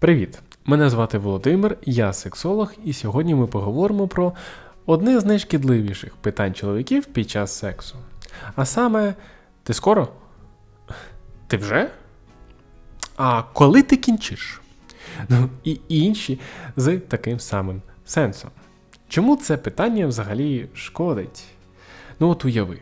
Привіт! Мене звати Володимир, я сексолог, і сьогодні ми поговоримо про одне з найшкідливіших питань чоловіків під час сексу. А саме, ти скоро? Ти вже? А коли ти кінчиш? Ну і інші з таким самим сенсом. Чому це питання взагалі шкодить? Ну от уяви,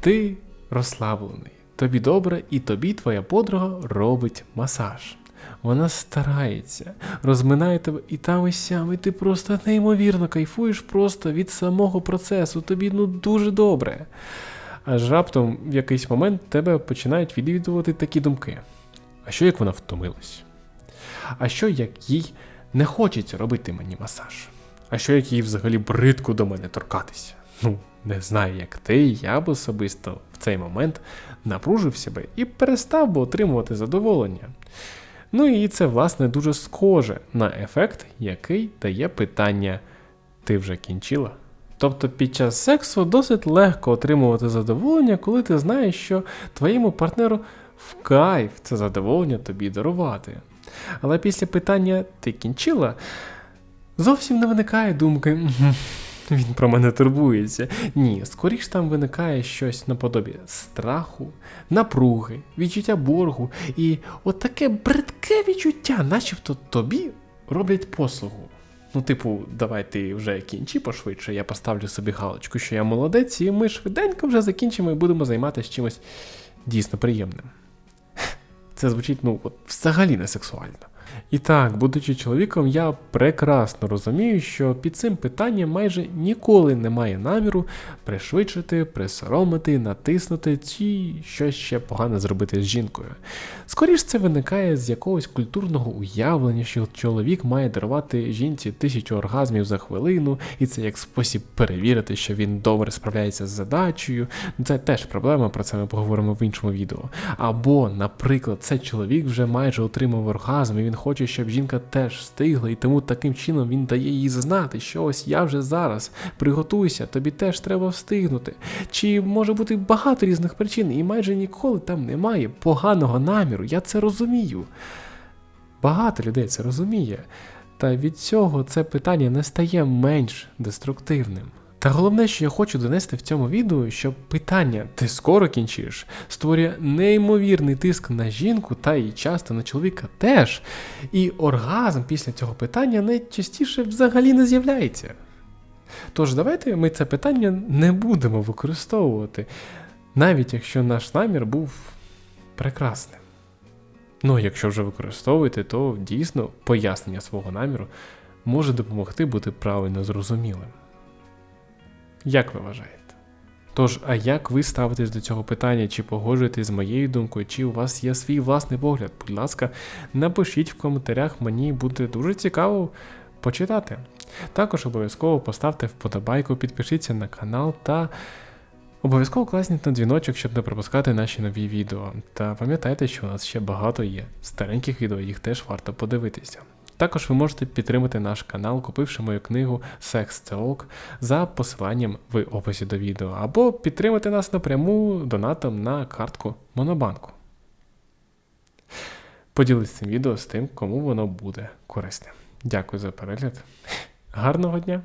ти розслаблений, тобі добре, і тобі твоя подруга робить масаж. Вона старається, розминає тебе і там і сям, і ти просто неймовірно кайфуєш просто від самого процесу. Тобі ну дуже добре. Аж раптом в якийсь момент тебе починають відвідувати такі думки. А що як вона втомилась? А що як їй не хочеться робити мені масаж? А що як їй взагалі бридко до мене торкатися? Ну, не знаю, як ти, я б особисто в цей момент напружив себе і перестав би отримувати задоволення. Ну і це, власне, дуже схоже на ефект, який дає питання Ти вже кінчила? Тобто під час сексу досить легко отримувати задоволення, коли ти знаєш, що твоєму партнеру в кайф це задоволення тобі дарувати. Але після питання Ти кінчила? Зовсім не виникає думки. «Мгм, Він про мене турбується. Ні, скоріш там виникає щось наподобі страху, напруги, відчуття боргу і от бридке відчуття, начебто тобі роблять послугу. Ну, типу, давай ти вже кінчи пошвидше, я поставлю собі галочку, що я молодець, і ми швиденько вже закінчимо і будемо займатися чимось дійсно приємним. Це звучить, ну, от взагалі не сексуально. І так, будучи чоловіком, я прекрасно розумію, що під цим питанням майже ніколи немає наміру пришвидшити, присоромити, натиснути чи щось ще погане зробити з жінкою. Скоріш це виникає з якогось культурного уявлення, що чоловік має дарувати жінці тисячу оргазмів за хвилину, і це як спосіб перевірити, що він добре справляється з задачею. Це теж проблема, про це ми поговоримо в іншому відео. Або, наприклад, це чоловік вже майже отримав оргазм, і він хоче, щоб жінка теж встигла, і тому таким чином він дає їй знати, що ось я вже зараз приготуйся, тобі теж треба встигнути. Чи може бути багато різних причин, і майже ніколи там немає поганого наміру, я це розумію. Багато людей це розуміє. Та від цього це питання не стає менш деструктивним. Та головне, що я хочу донести в цьому відео, що питання ти скоро кінчиш створює неймовірний тиск на жінку та і часто на чоловіка теж. І оргазм після цього питання найчастіше взагалі не з'являється. Тож давайте ми це питання не будемо використовувати, навіть якщо наш намір був прекрасним. Ну, якщо вже використовуєте, то дійсно пояснення свого наміру може допомогти бути правильно зрозумілим. Як ви вважаєте? Тож, а як ви ставитесь до цього питання? Чи погоджуєтесь з моєю думкою, чи у вас є свій власний погляд? Будь ласка, напишіть в коментарях, мені буде дуже цікаво почитати. Також обов'язково поставте вподобайку, підпишіться на канал та обов'язково класніть на дзвіночок, щоб не пропускати наші нові відео. Та пам'ятайте, що у нас ще багато є стареньких відео, їх теж варто подивитися. Також ви можете підтримати наш канал, купивши мою книгу Секс це ок за посиланням в описі до відео, або підтримати нас напряму донатом на картку Монобанку. Поділись цим відео з тим, кому воно буде корисне. Дякую за перегляд. Гарного дня!